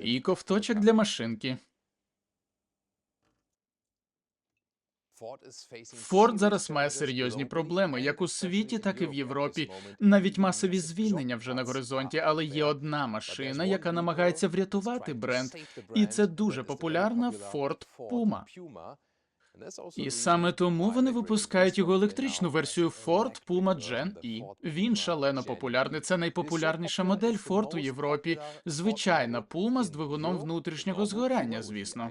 І ковточок для машинки. Форд зараз має серйозні проблеми, як у світі, так і в Європі. Навіть масові звільнення вже на горизонті, але є одна машина, яка намагається врятувати бренд, і це дуже популярна Ford Puma. І саме тому вони випускають його електричну версію Ford Puma Gen E. Він шалено популярний. Це найпопулярніша модель Ford у Європі. Звичайна Puma з двигуном внутрішнього згорання, звісно.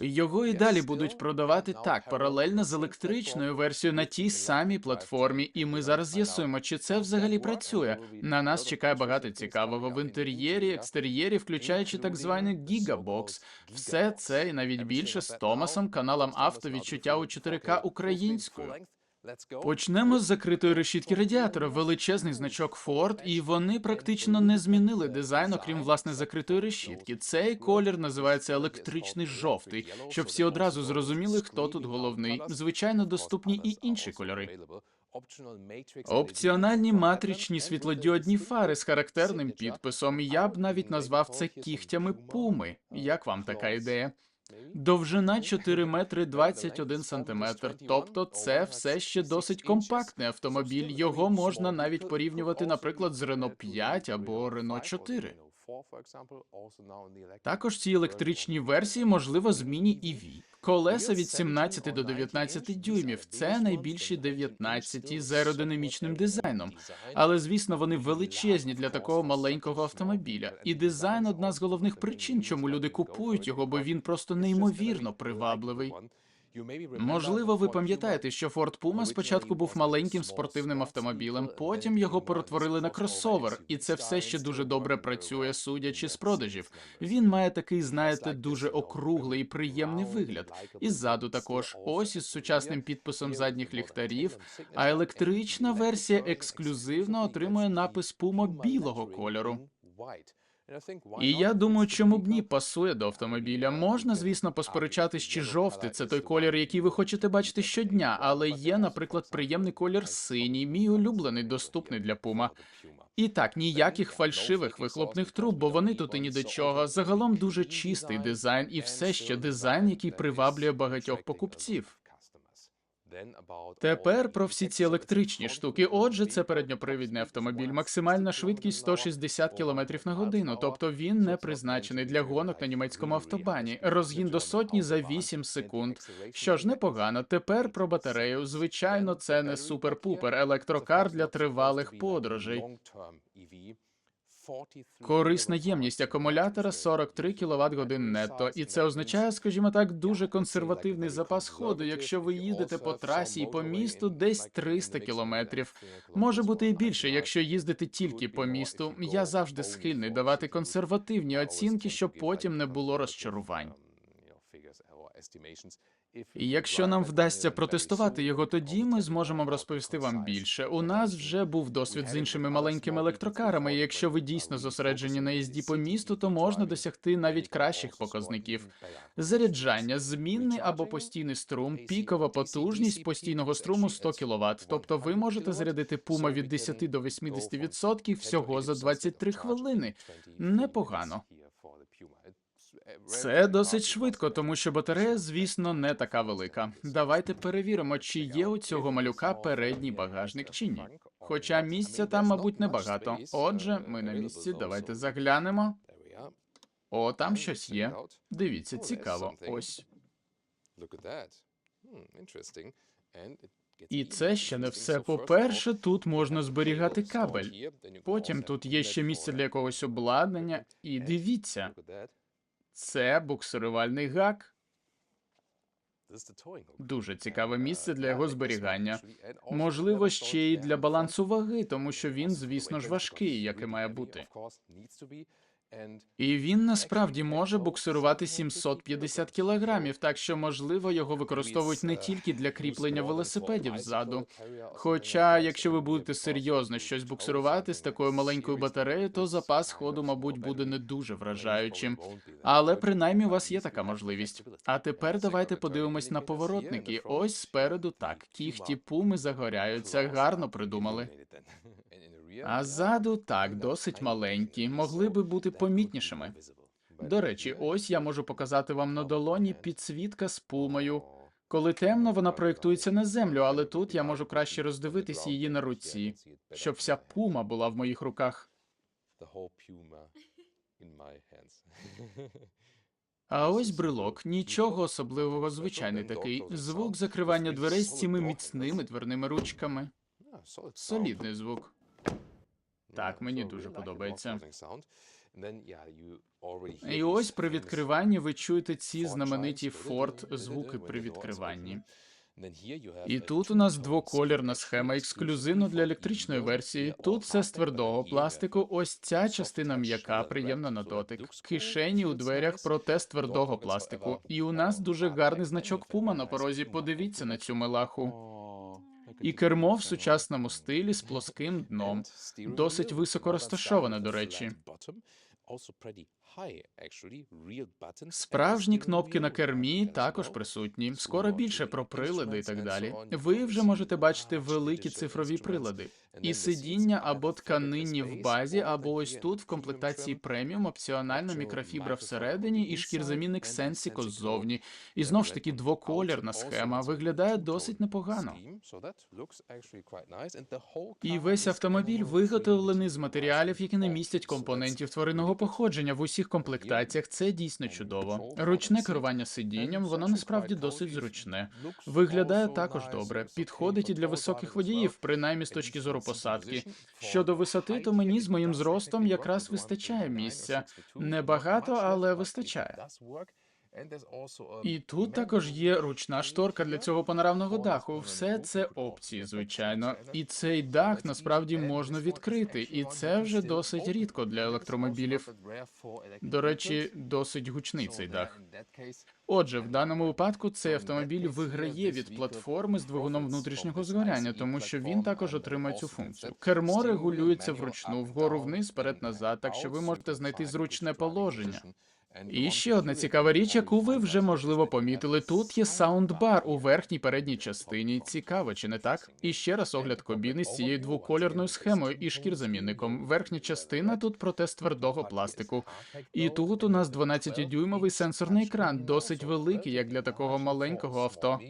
Його і далі будуть продавати так, паралельно з електричною версією на тій самій платформі, і ми зараз з'ясуємо, чи це взагалі працює. На нас чекає багато цікавого в інтер'єрі, екстер'єрі, включаючи так званий Гігабокс. Все це і навіть більше з Томасом, каналом автовідчуття у 4К українською. Почнемо з закритої решітки радіатора, величезний значок Ford, і вони практично не змінили дизайн, окрім власне закритої решітки. Цей колір називається електричний жовтий, щоб всі одразу зрозуміли, хто тут головний. Звичайно, доступні і інші кольори. Опціональні матричні світлодіодні фари з характерним підписом. Я б навіть назвав це кігтями пуми. Як вам така ідея? Довжина 4 метри 21 сантиметр. Тобто це все ще досить компактний автомобіль. Його можна навіть порівнювати, наприклад, з Renault 5 або Renault 4. Також ці електричні версії можливо зміні EV. Колеса від 17 до 19 дюймів. Це найбільші 19 з аеродинамічним дизайном. Але звісно, вони величезні для такого маленького автомобіля. І дизайн одна з головних причин, чому люди купують його, бо він просто неймовірно привабливий. Можливо, ви пам'ятаєте, що Ford Puma спочатку був маленьким спортивним автомобілем, потім його перетворили на кросовер, і це все ще дуже добре працює, судячи з продажів. Він має такий, знаєте, дуже округлий і приємний вигляд. І ззаду також ось із сучасним підписом задніх ліхтарів. А електрична версія ексклюзивно отримує напис Puma білого кольору. І я думаю, чому б ні пасує до автомобіля. Можна, звісно, посперечатись, чи жовтий це той колір, який ви хочете бачити щодня, але є, наприклад, приємний колір синій, мій улюблений, доступний для Puma. І так, ніяких фальшивих вихлопних труб, бо вони тут і ні до чого. Загалом дуже чистий дизайн, і все ще дизайн, який приваблює багатьох покупців. Тепер про всі ці електричні штуки. Отже, це передньопривідний автомобіль. Максимальна швидкість 160 км на годину, тобто він не призначений для гонок на німецькому автобані. Розгін до сотні за 8 секунд. Що ж, непогано. Тепер про батарею. Звичайно, це не супер-пупер електрокар для тривалих подорожей. Корисна ємність акумулятора 43 кВт годин нетто, і це означає, скажімо так, дуже консервативний запас ходу. Якщо ви їдете по трасі і по місту, десь 300 кілометрів. Може бути і більше, якщо їздити тільки по місту. Я завжди схильний давати консервативні оцінки, щоб потім не було розчарувань. Якщо нам вдасться протестувати його, тоді ми зможемо розповісти вам більше. У нас вже був досвід з іншими маленькими електрокарами. і Якщо ви дійсно зосереджені на їзді по місту, то можна досягти навіть кращих показників. Заряджання, змінний або постійний струм, пікова потужність постійного струму 100 кВт. Тобто ви можете зарядити пума від 10 до 80% всього за 23 хвилини. Непогано. Це досить швидко, тому що батарея, звісно, не така велика. Давайте перевіримо, чи є у цього малюка передній багажник чи ні. Хоча місця там, мабуть, небагато. Отже, ми на місці. Давайте заглянемо. О, там щось є. Дивіться, цікаво. Ось. І це ще не все. По-перше, тут можна зберігати кабель. Потім тут є ще місце для якогось обладнання. І дивіться, це буксирувальний гак. Дуже цікаве місце для його зберігання. Можливо, ще й для балансу ваги, тому що він, звісно ж, важкий, як і має бути. І він насправді може буксирувати 750 кілограмів, так що можливо його використовують не тільки для кріплення велосипедів ззаду. Хоча, якщо ви будете серйозно щось буксирувати з такою маленькою батареєю, то запас ходу, мабуть, буде не дуже вражаючим. Але принаймні у вас є така можливість. А тепер давайте подивимось на поворотники. Ось спереду так. Кіхті пуми загоряються, гарно придумали. А ззаду так, досить маленькі, могли би бути помітнішими. До речі, ось я можу показати вам на долоні підсвітка з пумою. Коли темно, вона проєктується на землю, але тут я можу краще роздивитись її на руці, щоб вся пума була в моїх руках. А ось брелок, нічого особливого, звичайний такий. Звук закривання дверей з цими міцними дверними ручками. Солідний звук. Так, мені дуже подобається. І ось при відкриванні ви чуєте ці знамениті Форд звуки при відкриванні. І тут у нас двоколірна схема ексклюзивно для електричної версії. Тут все з твердого пластику. Ось ця частина м'яка, приємна на дотик. Кишені у дверях, проте з твердого пластику. І у нас дуже гарний значок Puma на порозі. Подивіться на цю милаху. І кермо в сучасному стилі з плоским дном. Досить високо розташоване, до речі. Справжні кнопки на кермі також присутні. Скоро більше про прилади і так далі. Ви вже можете бачити великі цифрові прилади. І сидіння або тканинні в базі, або ось тут в комплектації преміум опціонально мікрофібра всередині і шкірзамінник Sensico ззовні. І знов ж таки двоколірна схема виглядає досить непогано. І весь автомобіль виготовлений з матеріалів, які не містять компонентів тваринного походження в усіх комплектаціях. Це дійсно чудово. Ручне керування сидінням, воно насправді досить зручне. Виглядає також добре. Підходить і для високих водіїв, принаймні з точки зору посадки. Щодо висоти, то мені з моїм зростом якраз вистачає місця. Небагато, але вистачає. І тут також є ручна шторка для цього панорамного даху. Все це опції, звичайно. І цей дах насправді можна відкрити, і це вже досить рідко для електромобілів. До речі, досить гучний цей дах. Отже, в даному випадку цей автомобіль виграє від платформи з двигуном внутрішнього згоряння, тому що він також отримає цю функцію. Кермо регулюється вручну вгору вниз, вперед назад, так що ви можете знайти зручне положення. І ще одна цікава річ, яку ви вже можливо помітили. Тут є саундбар у верхній передній частині. Цікаво, чи не так? І ще раз огляд кабіни з цією двокольорною схемою і шкірзамінником. Верхня частина тут проте з твердого пластику. І тут у нас 12-дюймовий сенсорний екран, досить великий, як для такого маленького авто.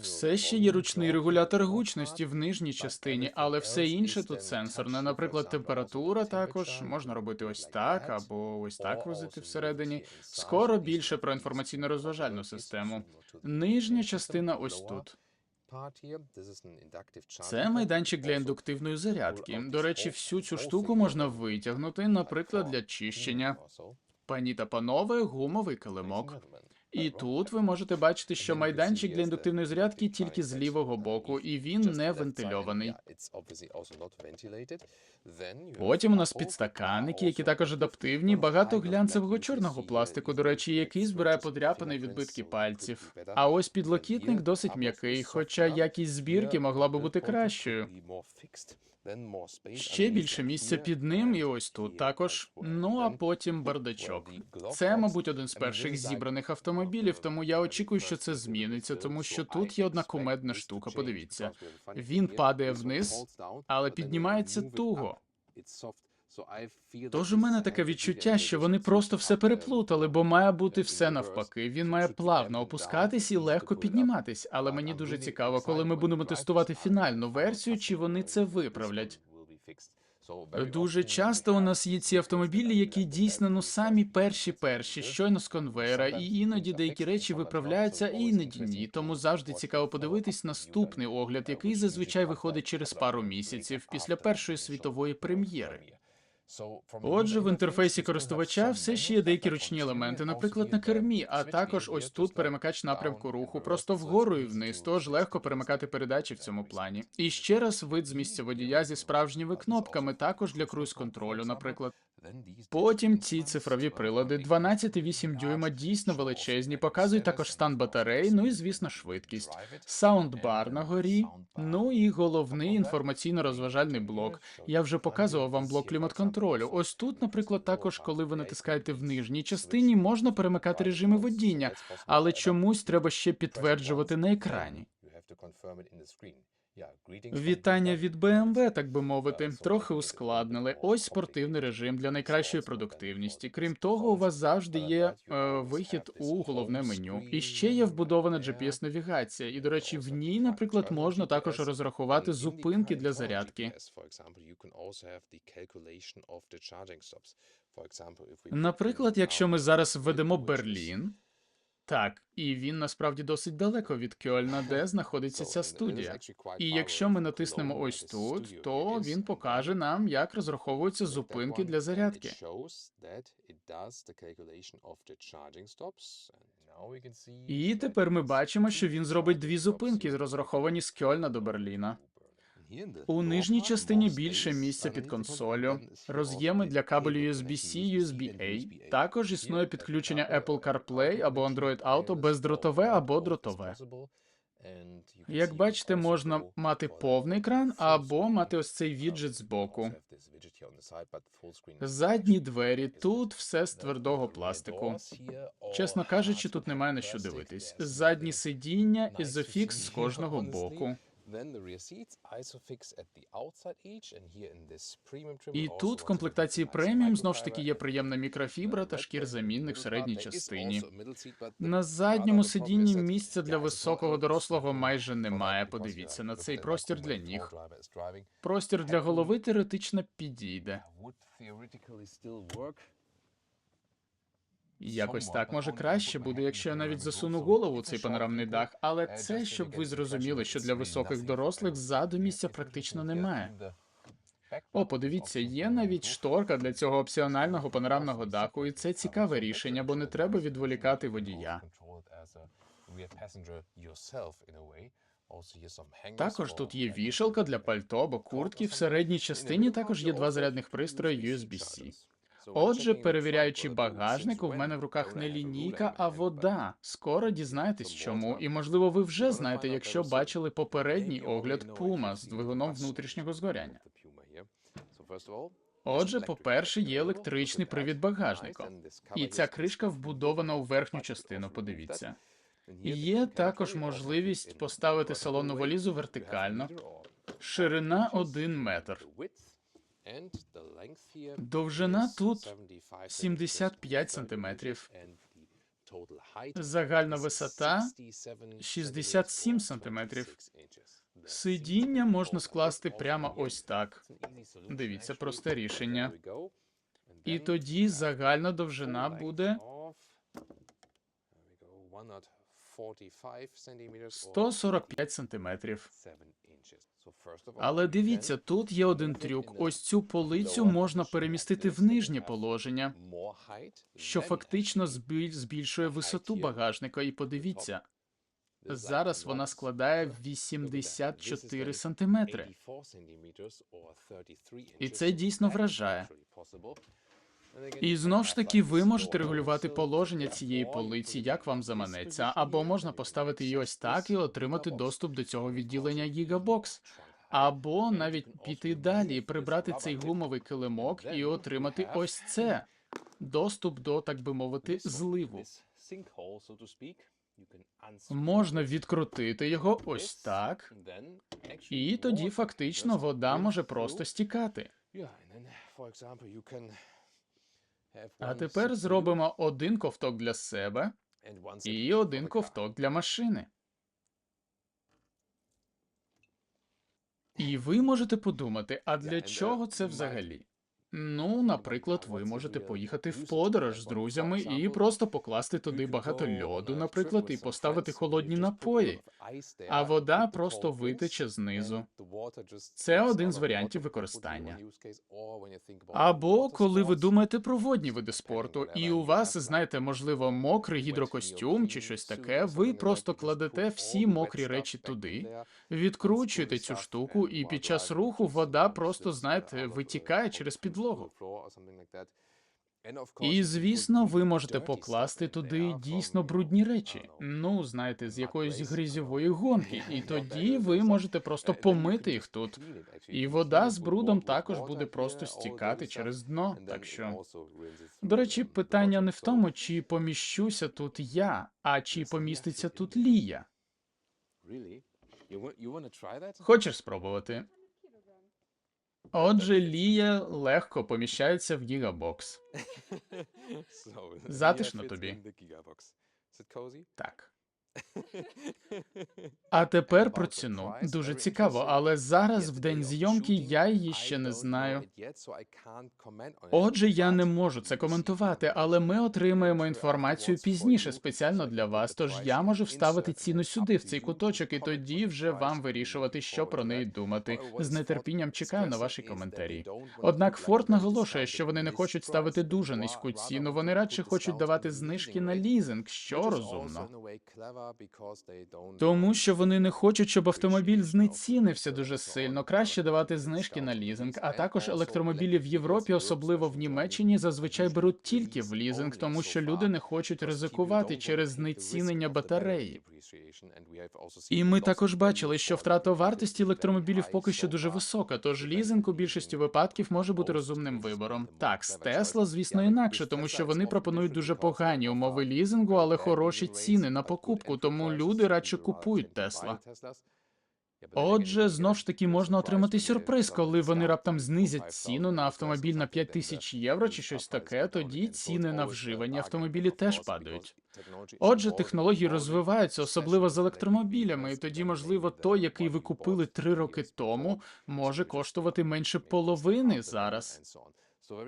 Все ще є ручний регулятор гучності в нижній частині, але все інше тут сенсорне. Наприклад, температура також можна робити ось так або ось так возити всередині. Скоро більше про інформаційно-розважальну систему. Нижня частина ось тут. Це майданчик для індуктивної зарядки. До речі, всю цю штуку можна витягнути, наприклад, для чищення. Пані та панове, гумовий килимок. І тут ви можете бачити, що майданчик для індуктивної зарядки тільки з лівого боку, і він не вентильований. Потім у нас підстаканники, які також адаптивні, багато глянцевого чорного пластику, до речі, який збирає подряпини відбитки пальців. А ось підлокітник досить м'який, хоча якість збірки могла би бути кращою. Ще більше місця під ним, і ось тут також. Ну а потім бардачок. Це, мабуть, один з перших зібраних автомобілів, тому я очікую, що це зміниться, тому що тут є одна кумедна штука. Подивіться, він падає вниз, але піднімається туго. Тож у мене таке відчуття, що вони просто все переплутали, бо має бути все навпаки. Він має плавно опускатись і легко підніматись. Але мені дуже цікаво, коли ми будемо тестувати фінальну версію, чи вони це виправлять. Дуже часто у нас є ці автомобілі, які дійсно ну самі перші перші, щойно з конвейера, і іноді деякі речі виправляються, і іноді ні. Тому завжди цікаво подивитись наступний огляд, який зазвичай виходить через пару місяців після першої світової прем'єри. Отже, в інтерфейсі користувача все ще є деякі ручні елементи, наприклад, на кермі, а також ось тут перемикач напрямку руху, просто вгору і вниз, тож легко перемикати передачі в цьому плані. І ще раз вид з місця водія зі справжніми кнопками, також для круїз-контролю, наприклад. Потім ці цифрові прилади 12,8 дюйма дійсно величезні, показують також стан батарей, ну і звісно швидкість, саундбар на горі, ну і головний інформаційно-розважальний блок. Я вже показував вам блок клімат-контролю. Ось тут, наприклад, також, коли ви натискаєте в нижній частині, можна перемикати режими водіння, але чомусь треба ще підтверджувати на екрані. Вітання від BMW, так би мовити, трохи ускладнили. Ось спортивний режим для найкращої продуктивності. Крім того, у вас завжди є е, вихід у головне меню. І ще є вбудована GPS-навігація. І, до речі, в ній, наприклад, можна також розрахувати зупинки для зарядки. Наприклад, якщо ми зараз введемо Берлін. Так, і він насправді досить далеко від Кьольна, де знаходиться ця студія. І якщо ми натиснемо ось тут, то він покаже нам, як розраховуються зупинки для зарядки. І тепер ми бачимо, що він зробить дві зупинки, розраховані з Кьольна до Берліна. У нижній частині більше місця під консолю, роз'єми для кабелю USB-C, USB-A. Також існує підключення Apple CarPlay або Android Auto бездротове або дротове. Як бачите, можна мати повний екран або мати ось цей віджит збоку. Задні двері тут все з твердого пластику. Чесно кажучи, тут немає на що дивитись. Задні сидіння Isofix з кожного боку. І тут в комплектації преміум знов ж таки є приємна мікрофібра та шкірзамінник в середній частині. На задньому сидінні місця для високого дорослого майже немає. Подивіться на цей простір для ніг. Простір для голови теоретично підійде. Якось так може краще буде, якщо я навіть засуну голову у цей панорамний дах, але це щоб ви зрозуміли, що для високих дорослих ззаду місця практично немає. О, подивіться, є навіть шторка для цього опціонального панорамного даху, і це цікаве рішення, бо не треба відволікати водія. Також тут є вішалка для пальто або куртки. В середній частині також є два зарядних пристрої USB-C. Отже, перевіряючи багажник, у мене в руках не лінійка, а вода. Скоро дізнаєтесь чому, і можливо, ви вже знаєте, якщо бачили попередній огляд Puma з двигуном внутрішнього згоряння. Отже, по-перше, є електричний привід багажника, і ця кришка вбудована у верхню частину. Подивіться. Є також можливість поставити салонну валізу вертикально. Ширина 1 метр. Довжина тут 75 сантиметрів. Загальна висота 67 сантиметрів. Сидіння можна скласти прямо ось так. Дивіться, просте рішення. І тоді загальна довжина буде 145 сантиметрів. Але дивіться, тут є один трюк. Ось цю полицю можна перемістити в нижнє положення, що фактично збільшує висоту багажника. І подивіться, зараз вона складає 84 сантиметри. І це дійсно вражає. І знов ж таки, ви можете регулювати положення цієї полиці, як вам заманеться, або можна поставити її ось так і отримати доступ до цього відділення Gigabox. Або навіть піти далі прибрати цей гумовий килимок і отримати ось це доступ до, так би мовити, зливу. Можна відкрутити його ось так, і тоді фактично вода може просто стікати. А тепер зробимо один ковток для себе і один ковток для машини. І ви можете подумати, а для чого це взагалі? Ну, наприклад, ви можете поїхати в подорож з друзями і просто покласти туди багато льоду, наприклад, і поставити холодні напої, а вода просто витече знизу. Це один з варіантів використання. Або коли ви думаєте про водні види спорту, і у вас, знаєте, можливо, мокрий гідрокостюм чи щось таке, ви просто кладете всі мокрі речі туди, відкручуєте цю штуку, і під час руху вода просто, знаєте, витікає через підлогу. І звісно, ви можете покласти туди дійсно брудні речі. Ну, знаєте, з якоїсь грязьової гонки, і тоді ви можете просто помити їх тут. І вода з брудом також буде просто стікати через дно. Так що до речі, питання не в тому, чи поміщуся тут я, а чи поміститься тут Лія. Хочеш спробувати? Отже, Лія легко поміщається в гігабокс. Затишно тобі. Так. А тепер про ціну. Дуже цікаво, але зараз, в день зйомки, я її ще не знаю. Отже, я не можу це коментувати, але ми отримаємо інформацію пізніше спеціально для вас. Тож я можу вставити ціну сюди, в цей куточок, і тоді вже вам вирішувати, що про неї думати. З нетерпінням чекаю на ваші коментарі. Однак Форд наголошує, що вони не хочуть ставити дуже низьку ціну. Вони радше хочуть давати знижки на лізинг, що розумно. Тому що вони не хочуть, щоб автомобіль знецінився дуже сильно. Краще давати знижки на лізинг. А також електромобілі в Європі, особливо в Німеччині, зазвичай беруть тільки в лізинг, тому що люди не хочуть ризикувати через знецінення батареї. І ми також бачили, що втрата вартості електромобілів поки що дуже висока, тож лізинг у більшості випадків може бути розумним вибором. Так, з Тесла, звісно, інакше, тому що вони пропонують дуже погані умови лізингу, але хороші ціни на покупку, тому люди радше купують Тесла. Отже, знов ж таки можна отримати сюрприз, коли вони раптом знизять ціну на автомобіль на 5 тисяч євро чи щось таке, тоді ціни на вживані автомобілі теж падають. Отже, технології розвиваються, особливо з електромобілями, і тоді, можливо, той, який ви купили три роки тому, може коштувати менше половини зараз.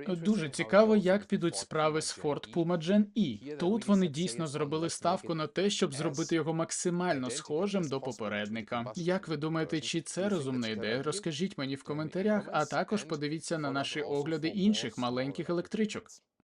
Дуже цікаво, як підуть справи з Ford Puma Gen E. Тут вони дійсно зробили ставку на те, щоб зробити його максимально схожим до попередника. Як ви думаєте, чи це розумна ідея? Розкажіть мені в коментарях, а також подивіться на наші огляди інших маленьких електричок.